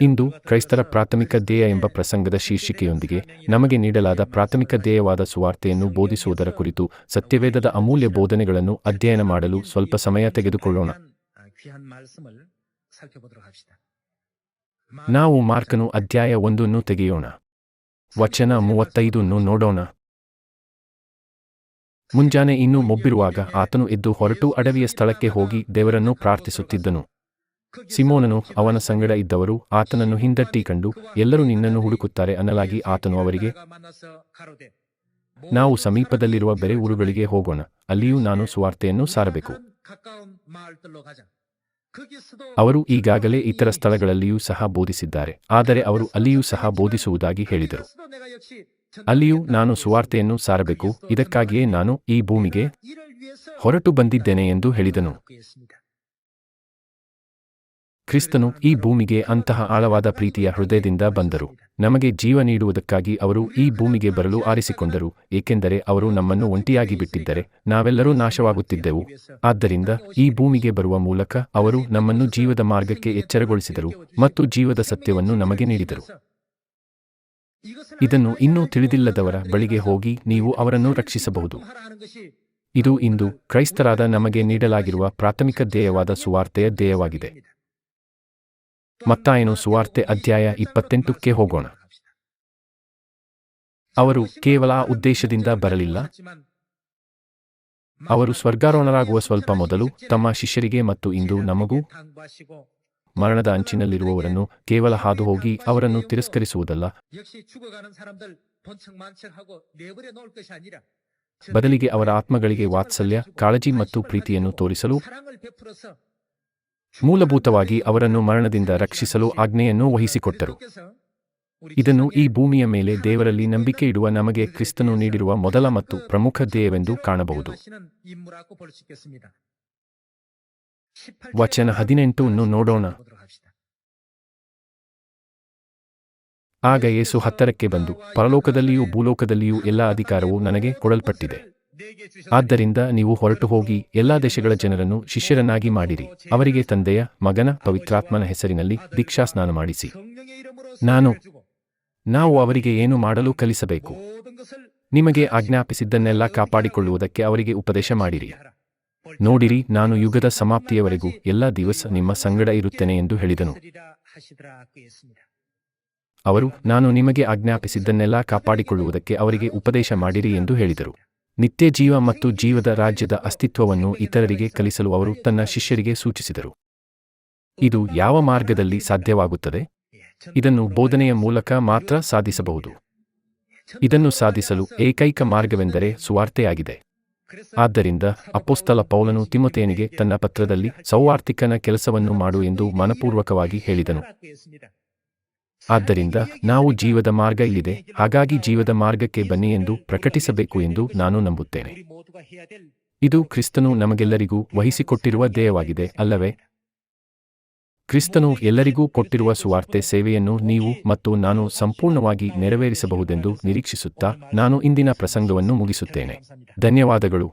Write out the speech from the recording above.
ಇಂದು ಕ್ರೈಸ್ತರ ಪ್ರಾಥಮಿಕ ಧ್ಯೇಯ ಎಂಬ ಪ್ರಸಂಗದ ಶೀರ್ಷಿಕೆಯೊಂದಿಗೆ ನಮಗೆ ನೀಡಲಾದ ಪ್ರಾಥಮಿಕ ಧ್ಯೇಯವಾದ ಸುವಾರ್ತೆಯನ್ನು ಬೋಧಿಸುವುದರ ಕುರಿತು ಸತ್ಯವೇದದ ಅಮೂಲ್ಯ ಬೋಧನೆಗಳನ್ನು ಅಧ್ಯಯನ ಮಾಡಲು ಸ್ವಲ್ಪ ಸಮಯ ತೆಗೆದುಕೊಳ್ಳೋಣ. ನಾವು ಮಾರ್ಕನು ಅಧ್ಯಾಯ ಒಂದನ್ನು ತೆಗೆಯೋಣ. ವಚನ ಮೂವತ್ತೈದನ್ನು ನೋಡೋಣ. ಮುಂಜಾನೆ ಇನ್ನೂ ಮೊಬ್ಬಿರುವಾಗ ಆತನು ಎದ್ದು ಹೊರಟು ಅಡವಿಯ ಸ್ಥಳಕ್ಕೆ ಹೋಗಿ ದೇವರನ್ನು ಪ್ರಾರ್ಥಿಸುತ್ತಿದ್ದನು. ಸಿಮೋನನು ಅವನ ಸಂಗಡ ಇದ್ದವರು ಆತನನ್ನು ಹಿಂದಟ್ಟಿ ಕಂಡು ಎಲ್ಲರೂ ನಿನ್ನನ್ನು ಹುಡುಕುತ್ತಾರೆ ಅನ್ನಲಾಗಿ ಆತನು ಅವರಿಗೆ, ನಾವು ಸಮೀಪದಲ್ಲಿರುವ ಬೇರೆ ಊರುಗಳಿಗೆ ಹೋಗೋಣ, ಅಲ್ಲಿಯೂ ನಾನು ಸುವಾರ್ತೆಯನ್ನು ಸಾರಬೇಕು. ಅವರು ಈಗಾಗಲೇ ಇತರ ಸ್ಥಳಗಳಲ್ಲಿಯೂ ಸಹ ಬೋಧಿಸಿದ್ದಾರೆ, ಆದರೆ ಅವರು ಅಲ್ಲಿಯೂ ಸಹ ಬೋಧಿಸುವುದಾಗಿ ಹೇಳಿದರು. ಅಲ್ಲಿಯೂ ನಾನು ಸುವಾರ್ತೆಯನ್ನು ಸಾರಬೇಕು, ಇದಕ್ಕಾಗಿಯೇ ನಾನು ಈ ಭೂಮಿಗೆ ಹೊರಟು ಬಂದಿದ್ದೇನೆ ಎಂದು ಹೇಳಿದನು. ಕ್ರಿಸ್ತನು ಈ ಭೂಮಿಗೆ ಅಂತಹ ಆಳವಾದ ಪ್ರೀತಿಯ ಹೃದಯದಿಂದ ಬಂದರು. ನಮಗೆ ಜೀವ ನೀಡುವುದಕ್ಕಾಗಿ ಅವರು ಈ ಭೂಮಿಗೆ ಬರಲು ಆರಿಸಿಕೊಂಡರು, ಏಕೆಂದರೆ ಅವರು ನಮ್ಮನ್ನು ಒಂಟಿಯಾಗಿ ಬಿಟ್ಟಿದ್ದರೆ ನಾವೆಲ್ಲರೂ ನಾಶವಾಗುತ್ತಿದ್ದೆವು. ಆದ್ದರಿಂದ ಈ ಭೂಮಿಗೆ ಬರುವ ಮೂಲಕ ಅವರು ನಮ್ಮನ್ನು ಜೀವದ ಮಾರ್ಗಕ್ಕೆ ಎಚ್ಚರಗೊಳಿಸಿದರು ಮತ್ತು ಜೀವದ ಸತ್ಯವನ್ನು ನಮಗೆ ನೀಡಿದರು. ಇದನ್ನು ಇನ್ನೂ ತಿಳಿದಿಲ್ಲದವರ ಬಳಿಗೆ ಹೋಗಿ ನೀವು ಅವರನ್ನು ರಕ್ಷಿಸಬಹುದು. ಇದು ಇಂದು ಕ್ರೈಸ್ತರಾದ ನಮಗೆ ನೀಡಲಾಗಿರುವ ಪ್ರಾಥಮಿಕ ಧ್ಯೇಯವಾದ ಸುವಾರ್ತೆಯ ಧ್ಯೇಯವಾಗಿದೆ. ಮತ್ತಾಯನು ಸುವಾರ್ತೆ ಅಧ್ಯಾಯ ಇಪ್ಪತ್ತೆಂಟಕ್ಕೆ ಹೋಗೋಣ. ಅವರು ಕೇವಲ ಉದ್ದೇಶದಿಂದ ಬರಲಿಲ್ಲ. ಅವರು ಸ್ವರ್ಗಾರೋಹಣರಾಗುವ ಸ್ವಲ್ಪ ಮೊದಲು ತಮ್ಮ ಶಿಷ್ಯರಿಗೆ ಮತ್ತು ಇಂದು ನಮಗೂ ಮರಣದ ಅಂಚಿನಲ್ಲಿರುವವರನ್ನು ಕೇವಲ ಹಾದು ಹೋಗಿ ಅವರನ್ನು ತಿರಸ್ಕರಿಸುವುದಲ್ಲ. ಬದಲಿಗೆ ಅವರ ಆತ್ಮಗಳಿಗೆ ವಾತ್ಸಲ್ಯ, ಕಾಳಜಿ ಮತ್ತು ಪ್ರೀತಿಯನ್ನು ತೋರಿಸಲು ಮೂಲಭೂತವಾಗಿ ಅವರನ್ನು ಮರಣದಿಂದ ರಕ್ಷಿಸಲು ಆಜ್ಞೆಯನ್ನು ವಹಿಸಿಕೊಟ್ಟರು. ಇದನ್ನು ಈ ಭೂಮಿಯ ಮೇಲೆ ದೇವರಲ್ಲಿ ನಂಬಿಕೆ ಇಡುವ ನಮಗೆ ಕ್ರಿಸ್ತನು ನೀಡಿರುವ ಮೊದಲ ಮತ್ತು ಪ್ರಮುಖ ಧ್ಯೇಯವೆಂದು ಕಾಣಬಹುದು. ವಚನ ಹದಿನೆಂಟನ್ನು ನೋಡೋಣ. ಆಗ ಯೇಸು ಹತ್ತರಕ್ಕೆ ಬಂದು, ಪರಲೋಕದಲ್ಲಿಯೂ ಭೂಲೋಕದಲ್ಲಿಯೂ ಎಲ್ಲ ಅಧಿಕಾರವು ನನಗೆ ಕೊಡಲ್ಪಟ್ಟಿದೆ. ಆದ್ದರಿಂದ ನೀವು ಹೊರಟು ಹೋಗಿ ಎಲ್ಲಾ ದೇಶಗಳ ಜನರನ್ನು ಶಿಷ್ಯರನ್ನಾಗಿ ಮಾಡಿರಿ. ಅವರಿಗೆ ತಂದೆಯ, ಮಗನ, ಪವಿತ್ರಾತ್ಮನ ಹೆಸರಿನಲ್ಲಿ ದೀಕ್ಷಾ ಸ್ನಾನ ಮಾಡಿಸಿ. ನಾನು, ನಾವು ಅವರಿಗೆ ಏನು ಮಾಡಲು ಕಲಿಸಬೇಕು? ನಿಮಗೆ ಆಜ್ಞಾಪಿಸಿದ್ದನ್ನೆಲ್ಲ ಕಾಪಾಡಿಕೊಳ್ಳುವುದಕ್ಕೆ ಅವರಿಗೆ ಉಪದೇಶ ಮಾಡಿರಿ. ನೋಡಿರಿ, ನಾನು ಯುಗದ ಸಮಾಪ್ತಿಯವರೆಗೂ ಎಲ್ಲ ದಿವಸ ನಿಮ್ಮ ಸಂಗಡ ಇರುತ್ತೇನೆ ಎಂದು ಹೇಳಿದನು. ಅವರು, ನಾನು ನಿಮಗೆ ಆಜ್ಞಾಪಿಸಿದ್ದನ್ನೆಲ್ಲ ಕಾಪಾಡಿಕೊಳ್ಳುವುದಕ್ಕೆ ಅವರಿಗೆ ಉಪದೇಶ ಮಾಡಿರಿ ಎಂದು ಹೇಳಿದರು. ನಿತ್ಯ ಜೀವ ಮತ್ತು ಜೀವದ ರಾಜ್ಯದ ಅಸ್ತಿತ್ವವನ್ನು ಇತರರಿಗೆ ಕಲಿಸಲು ಅವರು ತನ್ನ ಶಿಷ್ಯರಿಗೆ ಸೂಚಿಸಿದರು. ಇದು ಯಾವ ಮಾರ್ಗದಲ್ಲಿ ಸಾಧ್ಯವಾಗುತ್ತದೆ? ಇದನ್ನು ಬೋಧನೆಯ ಮೂಲಕ ಮಾತ್ರ ಸಾಧಿಸಬಹುದು. ಇದನ್ನು ಸಾಧಿಸಲು ಏಕೈಕ ಮಾರ್ಗವೆಂದರೆ ಸುವಾರ್ತೆಯಾಗಿದೆ. ಆದ್ದರಿಂದ ಅಪೋಸ್ತಲ ಪೌಲನು ತಿಮತೇನಿಗೆ ತನ್ನ ಪತ್ರದಲ್ಲಿ ಸೌವಾರ್ತಿಕನ ಕೆಲಸವನ್ನು ಮಾಡು ಎಂದು ಮನಪೂರ್ವಕವಾಗಿ ಹೇಳಿದನು. ಆದ್ದರಿಂದ ನಾವು ಜೀವದ ಮಾರ್ಗ ಇಲ್ಲಿದೆ, ಹಾಗಾಗಿ ಜೀವದ ಮಾರ್ಗಕ್ಕೆ ಬನ್ನಿ ಎಂದು ಪ್ರಕಟಿಸಬೇಕು ಎಂದು ನಾನು ನಂಬುತ್ತೇನೆ. ಇದು ಕ್ರಿಸ್ತನು ನಮಗೆಲ್ಲರಿಗೂ ವಹಿಸಿಕೊಟ್ಟಿರುವ ಧ್ಯೇಯವಾಗಿದೆ ಅಲ್ಲವೇ? ಕ್ರಿಸ್ತನು ಎಲ್ಲರಿಗೂ ಕೊಟ್ಟಿರುವ ಸುವಾರ್ತೆ ಸೇವೆಯನ್ನು ನೀವು ಮತ್ತು ನಾನು ಸಂಪೂರ್ಣವಾಗಿ ನೆರವೇರಿಸಬಹುದೆಂದು ನಿರೀಕ್ಷಿಸುತ್ತಾ ನಾನು ಇಂದಿನ ಪ್ರಸಂಗವನ್ನು ಮುಗಿಸುತ್ತೇನೆ. ಧನ್ಯವಾದಗಳು.